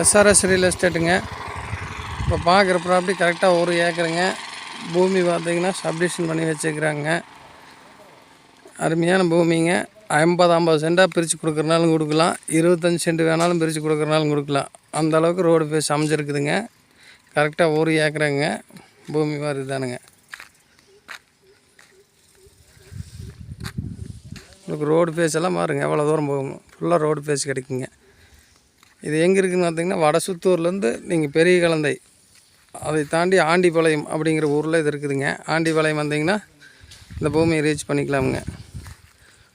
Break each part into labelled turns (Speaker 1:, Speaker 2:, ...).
Speaker 1: SRS real எஸ்டேட்டுங்க இப்போ பார்க்குற property கரெக்டாக ஒரு ஏக்கருங்க. பூமி பார்த்தீங்கன்னா சப்டிஷன் பண்ணி வச்சுருக்குறாங்க. அருமையான பூமிங்க. ஐம்பது ஐம்பது சென்டாக பிரித்து கொடுக்குறனாலும் கொடுக்கலாம். இருபத்தஞ்சி சென்ட் வேணாலும் பிரித்து கொடுக்குறனாலும் கொடுக்கலாம். அந்த அளவுக்கு ரோடு ஃபேஸ் அமைஞ்சிருக்குதுங்க. கரெக்டாக ஒரு ஏக்கருங்க. பூமி மாதிரி தானுங்க. உங்களுக்கு ரோடு ஃபேஸ் எல்லாம் பாருங்கள் எவ்வளோ தூரம் போகும். ஃபுல்லாக ரோடு ஃபேஸ் கிடைக்குங்க. இது எங்கே இருக்குதுன்னு பார்த்தீங்கன்னா வடசுத்தூர்லேருந்து நீங்கள் பெரிய கலந்தை. அதை தாண்டி ஆண்டிபாளையம் அப்படிங்கிற ஊரில் இது இருக்குதுங்க. ஆண்டிபாளையம் வந்தீங்கன்னா இந்த பூமியை ரீச் பண்ணிக்கலாமுங்க.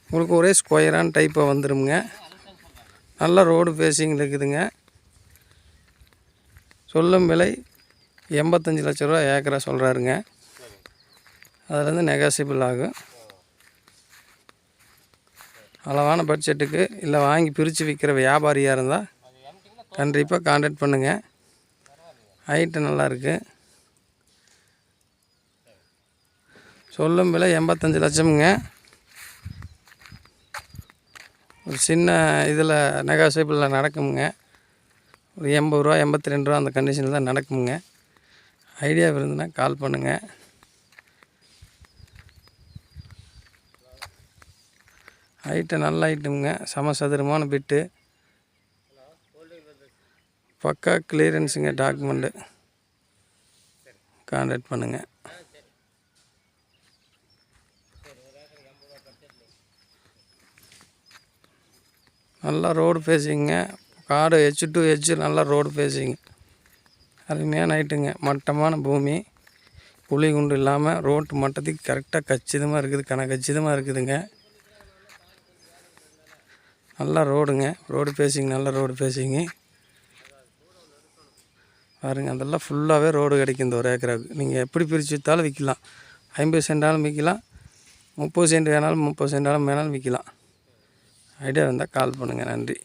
Speaker 1: உங்களுக்கு ஒரே ஸ்கொயரான டைப்பாக வந்துடுங்க நல்ல ரோடு ஃபேஸிங் இருக்குதுங்க. சொல்லும் விலை எண்பத்தஞ்சு லட்ச ரூபா ஏக்கரா சொல்கிறாருங்க அதுலேருந்து நெகாசிபிள் ஆகும். அளவான பட்ஜெட்டுக்கு இல்லை வாங்கி பிரித்து விற்கிற வியாபாரியாக இருந்தால் கண்டிப்பாக காண்டாக்ட் பண்ணுங்கள் ஹைட்டு நல்லாயிருக்கு சொல்லும் விலை எண்பத்தஞ்சு லட்சமுங்க. ஒரு சின்ன இதில் நெகாசிபிளில் நடக்குமுங்க. ஒரு எண்பது ரூபா எண்பத்தி ரெண்டு ரூபா அந்த கண்டிஷனில் தான் நடக்குமுங்க. ஐடியா இருந்ததுன்னா கால் பண்ணுங்கள் ஹைட்டு நல்ல ஐட்டமுங்க சமசதுரமான பிட்டு பக்கா கிளியரன்ஸுங்க டாக்குமெண்ட்டு கான்டாக்ட் பண்ணுங்கள் நல்லா ரோடு பேசிங்க காடு ஹெச் டு ஹெச் நல்லா ரோடு பேசிங்க அருமையான ஐட்டுங்க மட்டமான பூமி. குழி குண்டு இல்லாமல் ரோட்டு மட்டத்துக்கு கரெக்டாக கச்சிதமாக இருக்குது. கணக்கச்சிதமாக இருக்குதுங்க. நல்லா ரோடுங்க ரோடு பேசிங்க நல்லா ரோடு பேசிங்க பாருங்க அதெல்லாம் ஃபுல்லாகவே ரோடு கிடைக்கும் இந்த ஒரு ஏக்கராவுக்கு நீங்கள் எப்படி பிரித்து விற்றாலும் விற்கலாம் ஐம்பது சென்டாலும் விற்கலாம் முப்பது சென்ட் வேணாலும் முப்பது சென்டாலும் வேணாலும் விற்கலாம் ஐடியா இருந்தால் கால் பண்ணுங்கள் நன்றி.